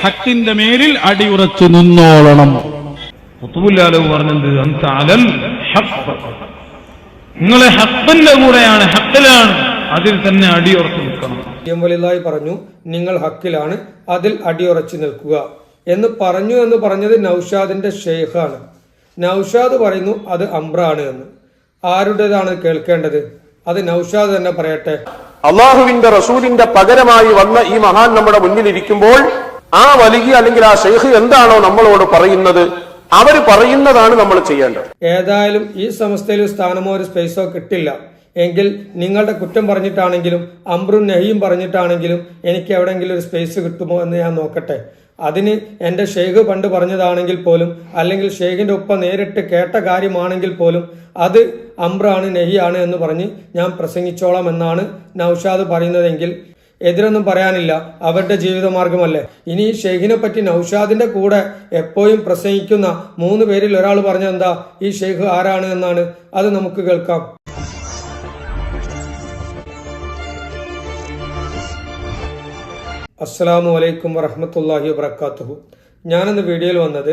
ഹക്കിന്റെ മേലിൽ അടിയുറച്ചു നിന്നോളണം. മുത്തുബുല്ലാലു പറഞ്ഞത് അന്ത അലൽ നിങ്ങളെ ഹക്കിന്റെ കൂടെയാണ് ഹക്കിലാണ്. അതിൽ തന്നെ അടിയുറച്ചു നിൽക്കണം. എം പറഞ്ഞു നിങ്ങൾ ഹക്കിലാണ് അതിൽ അടിയുറച്ചു നിൽക്കുക. എന്ന് പറഞ്ഞു എന്ന് പറഞ്ഞത് നൌഷാദിന്റെ ഷെയ്ഖാണ്. നൌഷാദ് പറയുന്നു അത് അമ്രാണ് എന്ന്. ആരുടേതാണ് കേൾക്കേണ്ടത്? അത് നൌഷാദ് തന്നെ പറയട്ടെ. അള്ളാഹുവിന്റെ റസൂലിന്റെ പകരമായി വന്ന ഈ മഹാൻ നമ്മുടെ മുന്നിൽ ഇരിക്കുമ്പോൾ ആ വലിയ അല്ലെങ്കിൽ ആ ഷെയ്ഖ് എന്താണോ നമ്മളോട് പറയുന്നത് അവർ പറയുന്നതാണ് നമ്മൾ ചെയ്യേണ്ടത്. ഏതായാലും ഈ സംസ്ഥയിൽ സ്ഥാനമോ ഒരു സ്പേസോ കിട്ടില്ല. എങ്കിൽ നിങ്ങളുടെ കുറ്റം പറഞ്ഞിട്ടാണെങ്കിലും അമ്രും നെഹിയും പറഞ്ഞിട്ടാണെങ്കിലും എനിക്ക് എവിടെയെങ്കിലും ഒരു സ്പേസ് കിട്ടുമോ എന്ന് ഞാൻ നോക്കട്ടെ. അതിന് എന്റെ ഷെയ്ഖ് പണ്ട് പറഞ്ഞതാണെങ്കിൽ പോലും അല്ലെങ്കിൽ ഷെയ്ഖിന്റെ ഒപ്പം നേരിട്ട് കേട്ട കാര്യമാണെങ്കിൽ പോലും അത് അമ്രാണ് നെഹിയാണ് എന്ന് പറഞ്ഞ് ഞാൻ പ്രസംഗിച്ചോളാം എന്നാണ് നൌഷാദ് പറയുന്നതെങ്കിൽ എതിരൊന്നും പറയാനില്ല. അവരുടെ ജീവിതമാർഗമല്ലേ? ഇനി ഷെയ്ഖിനെ പറ്റി നൌഷാദിന്റെ കൂടെ എപ്പോഴും പ്രസംഗിക്കുന്ന മൂന്ന് പേരിൽ ഒരാൾ പറഞ്ഞെന്താ ഈ ഷെയ്ഖ് ആരാണ് എന്നാണ്. അത് നമുക്ക് കേൾക്കാം. അസ്സലാമു അലൈക്കും വറഹമത്തല്ലാഹി വബർക്കാത്തുഹു ഞാനിന്ന് വീഡിയോയിൽ വന്നത്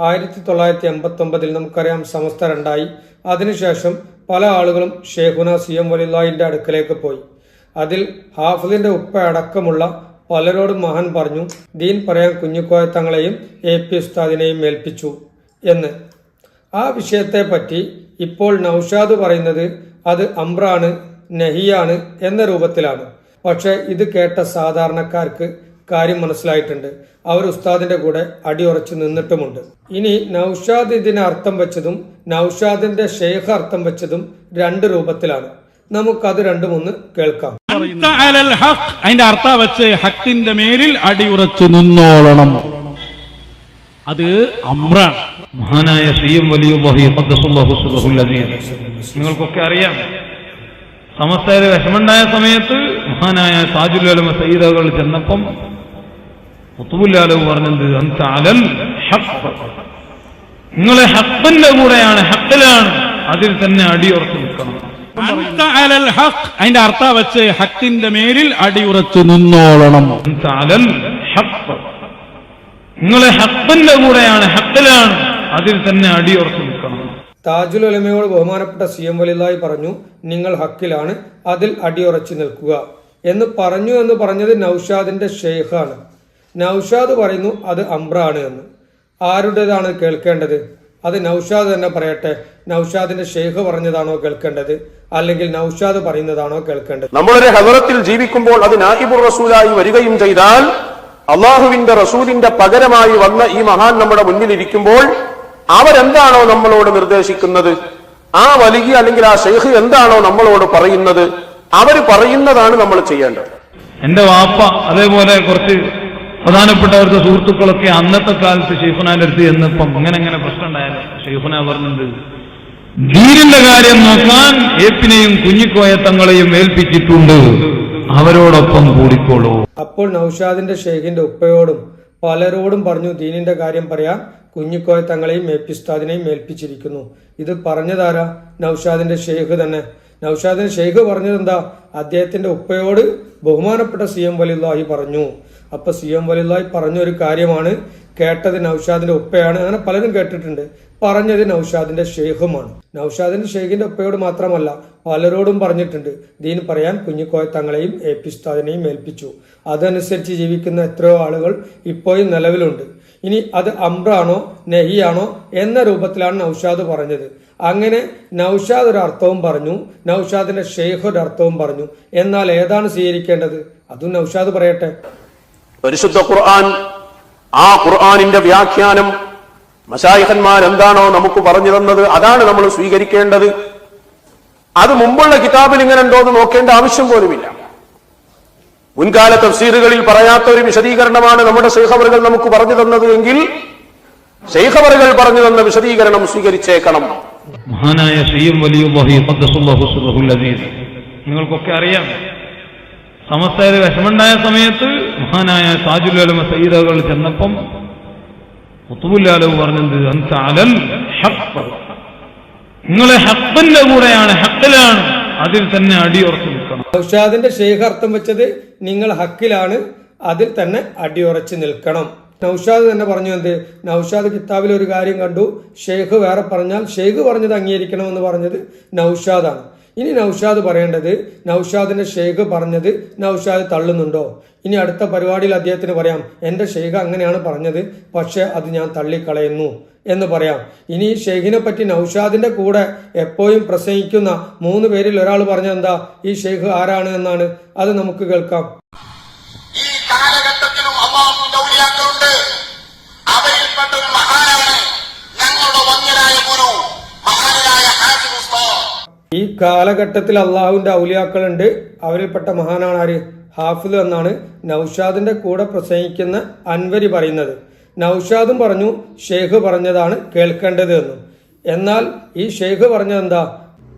ആയിരത്തി തൊള്ളായിരത്തി എൺപത്തി ഒമ്പതിൽ നമുക്കറിയാം സമസ്ത രണ്ടായി. അതിനുശേഷം പല ആളുകളും ഷെയ്ഖുന സി എം അടുക്കലേക്ക് പോയി. അതിൽ ഹാഫിദിന്റെ ഉപ്പ അടക്കമുള്ള പലരോടും മഹാൻ പറഞ്ഞു ദീൻ പറയാൻ കുഞ്ഞുക്കോയ തങ്ങളെയും എ പി ഉസ്താദിനെയും ഏൽപ്പിച്ചു എന്ന്. ആ വിഷയത്തെ പറ്റി ഇപ്പോൾ നൌഷാദ് പറയുന്നത് അത് അമ്രാണ് നഹിയാണ് എന്ന രൂപത്തിലാണ്. പക്ഷെ ഇത് കേട്ട സാധാരണക്കാർക്ക് കാര്യം മനസ്സിലായിട്ടുണ്ട്. അവർ ഉസ്താദിന്റെ കൂടെ അടിയുറച്ചു നിന്നിട്ടുമുണ്ട്. ഇനി നൌഷാദ് ഇതിന് അർത്ഥം വെച്ചതും നൌഷാദിന്റെ ഷെയ്ഖ് അർത്ഥം വെച്ചതും രണ്ട് രൂപത്തിലാണ്. നമുക്കത് രണ്ടുമൊന്ന് കേൾക്കാം. അതിന്റെ അർത്ഥം വെച്ച് ഹക്കിന്റെ മേലിൽ അടിയുറച്ചു നിന്നോളണം. അത് അമ്രാണ്. മഹാനായ സി എം അസീസ് നിങ്ങൾക്കൊക്കെ അറിയാം സമസ്തയിൽ വിഷമുണ്ടായ സമയത്ത് മഹാനായ താജുലമ സയ്യിദകൾ ചെന്നപ്പം മുത്തുബുല്ലാലു പറഞ്ഞത് അന്ത അലൽ നിങ്ങളെ ഹക്കിന്റെ കൂടെയാണ് ഹക്കിലാണ്. അതിൽ തന്നെ അടിയുറച്ചു നിൽക്കണം. അതിന്റെ അർത്ഥം വെച്ച് ഹക്കിന്റെ മേലിൽ അടിയുറച്ചു നിന്നോളണം. നിങ്ങളെ ഹക്കിന്റെ കൂടെയാണ് ഹക്കിലാണ്. അതിൽ തന്നെ അടിയുറച്ചു നിൽക്കണം. താജുൽ ഒലമയോട് ബഹുമാനപ്പെട്ട സി എം വലിലായി പറഞ്ഞു നിങ്ങൾ ഹക്കിലാണ് അതിൽ അടിയുറച്ചു നിൽക്കുക. എന്ന് പറഞ്ഞു എന്ന് പറഞ്ഞത് നൌഷാദിന്റെ ഷെയ്ഖാണ്. നൌഷാദ് പറയുന്നു അത് അമ്രാണ് എന്ന്. ആരുടേതാണ് കേൾക്കേണ്ടത്? അത് നൌഷാദ് തന്നെ പറയട്ടെ നൌഷാദിന്റെ ഷെയ്ഖ് പറഞ്ഞതാണോ കേൾക്കേണ്ടത്? അല്ലെങ്കിൽ നൌഷാദ് പറയുന്നതാണോ കേൾക്കേണ്ടത്? നമ്മളൊരു ഹദറത്തിൽ ജീവിക്കുമ്പോൾ അത് നാഹിബുർ റസൂലായി വരികയും ചെയ്താൽ അള്ളാഹുവിന്റെ റസൂലിന്റെ പകരമായി വന്ന ഈ മഹാൻ നമ്മുടെ മുന്നിൽ ഇരിക്കുമ്പോൾ അവരെന്താണോ നമ്മളോട് നിർദ്ദേശിക്കുന്നത്? ആ വലിയ അല്ലെങ്കിൽ ആ ഷെയ്ഖ് എന്താണോ നമ്മളോട് പറയുന്നത്? അവർ പറയുന്നതാണ് നമ്മൾ ചെയ്യേണ്ടത്. എന്റെ വാപ്പ അതേപോലെ കുറച്ച് പ്രധാനപ്പെട്ടവരുടെ സുഹൃത്തുക്കളൊക്കെ അന്നത്തെ കാലത്ത് ഷെയ്ഖുനാന്റെ അടുത്ത് ചെന്നപ്പം അങ്ങനെ അങ്ങനെ പ്രശ്നം ഉണ്ടായാലും? ഷെയ്ഖുന പറഞ്ഞത് ദീനിന്റെ കാര്യം നോക്കാൻ ഏപ്പിനെയും കുഞ്ഞിക്കോയത്തങ്ങളെയും ഏൽപ്പിച്ചിട്ടുണ്ട്. അവരോടൊപ്പം കൂടിക്കോളൂ. അപ്പോൾ നൌഷാദിന്റെ ഷെയ്ഖിന്റെ ഉപ്പയോടും പലരോടും പറഞ്ഞു ദീനിന്റെ കാര്യം പറയാൻ കുഞ്ഞിക്കോയ തങ്ങളെയും മേപ്പിസ്താദിനെയും ഏൽപ്പിച്ചിരിക്കുന്നു. ഇത് പറഞ്ഞതാരാ? നൌഷാദിന്റെ ഷെയ്ഖ് തന്നെ. നൌഷാദിന്റെ ഷെയ്ഖ് പറഞ്ഞതെന്താ? അദ്ദേഹത്തിന്റെ ഉപ്പയോട് ബഹുമാനപ്പെട്ട സി എം വലില്ലാഹി പറഞ്ഞു. അപ്പൊ സി എം വലിയതായി പറഞ്ഞ ഒരു കാര്യമാണ് കേട്ടത് നൌഷാദിന്റെ ഉപ്പയാണ്. അങ്ങനെ പലരും കേട്ടിട്ടുണ്ട്. പറഞ്ഞത് നൌഷാദിന്റെ ഷെയ്ഖുമാണ്. നൌഷാദിന്റെ ഷെയ്ഖിന്റെ ഉപ്പയോട് മാത്രമല്ല പലരോടും പറഞ്ഞിട്ടുണ്ട്. ദീൻ പറയാൻ കുഞ്ഞിക്കോയ തങ്ങളെയും എ പി ഉസ്താദിനെയും ഏൽപ്പിച്ചു. അതനുസരിച്ച് ജീവിക്കുന്ന എത്രയോ ആളുകൾ ഇപ്പോഴും നിലവിലുണ്ട്. ഇനി അത് അമ്രാണോ നെഹിയാണോ എന്ന രൂപത്തിലാണ് നൌഷാദ് പറഞ്ഞത്. അങ്ങനെ നൌഷാദ് ഒരു അർത്ഥവും പറഞ്ഞു നൌഷാദിന്റെ ഷെയ്ഖ് ഒരു അർത്ഥവും പറഞ്ഞു. എന്നാൽ ഏതാണ് സ്വീകരിക്കേണ്ടത്? അതും നൌഷാദ് പറയട്ടെ. പരിശുദ്ധ ഖുർആൻ ആ ഖുർആാനിന്റെ വ്യാഖ്യാനം മശായിഖന്മാർ എന്താണോ നമുക്ക് പറഞ്ഞു തന്നത് അതാണ് നമ്മൾ സ്വീകരിക്കേണ്ടത്. അത് മുമ്പുള്ള കിതാബിൽ ഇങ്ങനെ ഉണ്ടോ എന്ന് നോക്കേണ്ട ആവശ്യം പോലുമില്ല. മുൻകാല തഫ്സീറുകളിൽ പറയാത്ത ഒരു വിശദീകരണമാണ് നമ്മുടെ ശൈഖവറുകൾ നമുക്ക് പറഞ്ഞു തന്നത് എങ്കിൽ ശൈഖവറുകൾ പറഞ്ഞു തന്ന വിശദീകരണം സ്വീകരിച്ചേക്കണം. മഹാനായ ശ്രീയും വലിയ നിങ്ങൾക്കൊക്കെ അറിയാം സമസ്ത വിഷമുണ്ടായ സമയത്ത് മഹാനായ സാജുലാലമ സയ്യിദകൾ ചെന്നപ്പം മുത്തുബുല്ലാലു പറഞ്ഞത് അൻസാലൽ നിങ്ങളെ ഹക്കിന്റെ കൂടെയാണ് ഹക്കിലാണ് അതിൽ തന്നെ അടിയുറച്ചു നിൽക്കണം. നൗഷാദിന്റെ ഷെയ്ഖ് അർത്ഥം വെച്ചത് നിങ്ങൾ ഹക്കിലാണ് അതിൽ തന്നെ അടിയുറച്ച് നിൽക്കണം. നൌഷാദ് തന്നെ പറഞ്ഞു എന്ത്? നൌഷാദ് കിതാബിൽ ഒരു കാര്യം കണ്ടു. ഷെയ്ഖ് വേറെ പറഞ്ഞാൽ ഷെയ്ഖ് പറഞ്ഞത് അംഗീകരിക്കണമെന്ന് പറഞ്ഞത് നൌഷാദാണ്. ഇനി നൌഷാദ് പറയേണ്ടത് നൌഷാദിന്റെ ഷെയ്ഖ് പറഞ്ഞത് നൌഷാദ് തള്ളുന്നുണ്ടോ? ഇനി അടുത്ത പരിപാടിയിൽ അദ്ദേഹത്തിന് പറയാം എന്റെ ഷെയ്ഖ് അങ്ങനെയാണ് പറഞ്ഞത് പക്ഷെ അത് ഞാൻ തള്ളിക്കളയുന്നു എന്ന് പറയാം. ഇനി ഷെയ്ഖിനെ പറ്റി നൌഷാദിന്റെ കൂടെ എപ്പോഴും പ്രസംഗിക്കുന്ന മൂന്ന് പേരിൽ ഒരാൾ പറഞ്ഞെന്താ ഈ ഷെയ്ഖ് ആരാണ് എന്നാണ്. അത് നമുക്ക് കേൾക്കാം ഈ കാലഘട്ടത്തിലും അള്ളാഹുവിന്റെ ഔലിയാക്കളുണ്ട് അവരിൽപ്പെട്ട ഒരു മഹാനാണ് ഞങ്ങളുടെ വന്യനായ ഗുരു മഹാനായ ഹാസിബ് ഉസ്താദ് ഈ കാലഘട്ടത്തിൽ അള്ളാഹുവിന്റെ ഔലിയാക്കളുണ്ട്. അവരിൽപ്പെട്ട മഹാനാണ് ആര്? ഹാഫിദ് എന്നാണ് നൌഷാദിന്റെ കൂടെ പ്രസംഗിക്കുന്ന അൻവരി പറയുന്നത്. നൌഷാദും പറഞ്ഞു ഷെയ്ഖ് പറഞ്ഞതാണ് കേൾക്കേണ്ടത് എന്നും. എന്നാൽ ഈ ഷെയ്ഖ് പറഞ്ഞത് എന്താ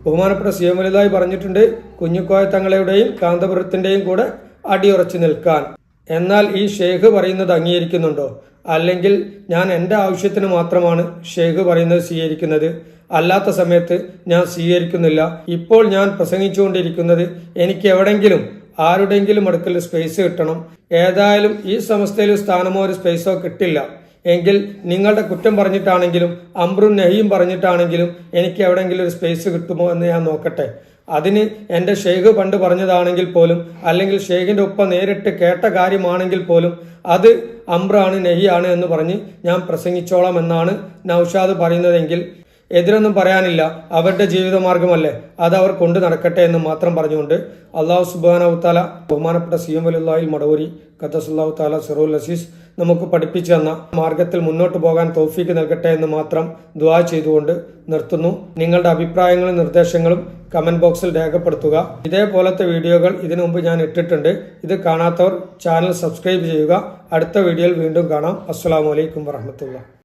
ബഹുമാനപ്പെട്ട സി എം വലുതായി പറഞ്ഞിട്ടുണ്ട് കുഞ്ഞുക്കോയ തങ്ങളുടെയും കാന്തപുരത്തിന്റെയും കൂടെ അടിയുറച്ചു നിൽക്കാൻ. എന്നാൽ ഈ ഷെയ്ഖ് പറയുന്നത് അംഗീകരിക്കുന്നുണ്ടോ? അല്ലെങ്കിൽ ഞാൻ എന്റെ ആവശ്യത്തിന് മാത്രമാണ് ഷെയ്ഖ് പറയുന്നത് സ്വീകരിക്കുന്നത്. അല്ലാത്ത സമയത്ത് ഞാൻ സ്വീകരിക്കുന്നില്ല. ഇപ്പോൾ ഞാൻ പ്രസംഗിച്ചുകൊണ്ടിരിക്കുന്നത് എനിക്ക് എവിടെങ്കിലും ആരുടെങ്കിലും അടുക്കൽ സ്പേസ് കിട്ടണം. ഏതായാലും ഈ സംസ്ഥയിൽ സ്ഥാനമോ ഒരു സ്പേസോ കിട്ടില്ല. എങ്കിൽ നിങ്ങളുടെ കുറ്റം പറഞ്ഞിട്ടാണെങ്കിലും അമ്രും നെഹിയും പറഞ്ഞിട്ടാണെങ്കിലും എനിക്ക് എവിടെയെങ്കിലും ഒരു സ്പേസ് കിട്ടുമോ എന്ന് ഞാൻ നോക്കട്ടെ. അതിന് എന്റെ ഷെയ്ഖ് പണ്ട് പറഞ്ഞതാണെങ്കിൽ പോലും അല്ലെങ്കിൽ ഷെയ്ഖിന്റെ ഒപ്പം നേരിട്ട് കേട്ട കാര്യമാണെങ്കിൽ പോലും അത് അമ്രാണ് നെഹിയാണ് എന്ന് പറഞ്ഞ് ഞാൻ പ്രസംഗിച്ചോളാം എന്നാണ് നൌഷാദ് പറയുന്നതെങ്കിൽ എതിരൊന്നും പറയാനില്ല. അവരുടെ ജീവിതമാർഗമല്ലേ? അത് അവർ കൊണ്ടു നടക്കട്ടെ എന്ന് മാത്രം പറഞ്ഞുകൊണ്ട് അള്ളാഹു സുബാനു താല ബഹുമാനപ്പെട്ട സി എം വലില്ലാഹിൽ മടവൂരി ഖത്തസുല്ലാഹു താല സിറുൽ അസീസ് നമുക്ക് പഠിപ്പിച്ചു തന്ന മാർഗത്തിൽ മുന്നോട്ട് പോകാൻ തോഫീക്ക് നൽകട്ടെ എന്ന് മാത്രം ദുആ ചെയ്തുകൊണ്ട് നിർത്തുന്നു. നിങ്ങളുടെ അഭിപ്രായങ്ങളും നിർദ്ദേശങ്ങളും കമന്റ് ബോക്സിൽ രേഖപ്പെടുത്തുക. ഇതേപോലത്തെ വീഡിയോകൾ ഇതിനു മുമ്പ് ഞാൻ ഇട്ടിട്ടുണ്ട്. ഇത് കാണാത്തവർ ചാനൽ സബ്സ്ക്രൈബ് ചെയ്യുക. അടുത്ത വീഡിയോയിൽ വീണ്ടും കാണാം. അസ്സാം വലൈക്കും വറഹമത്തുള്ള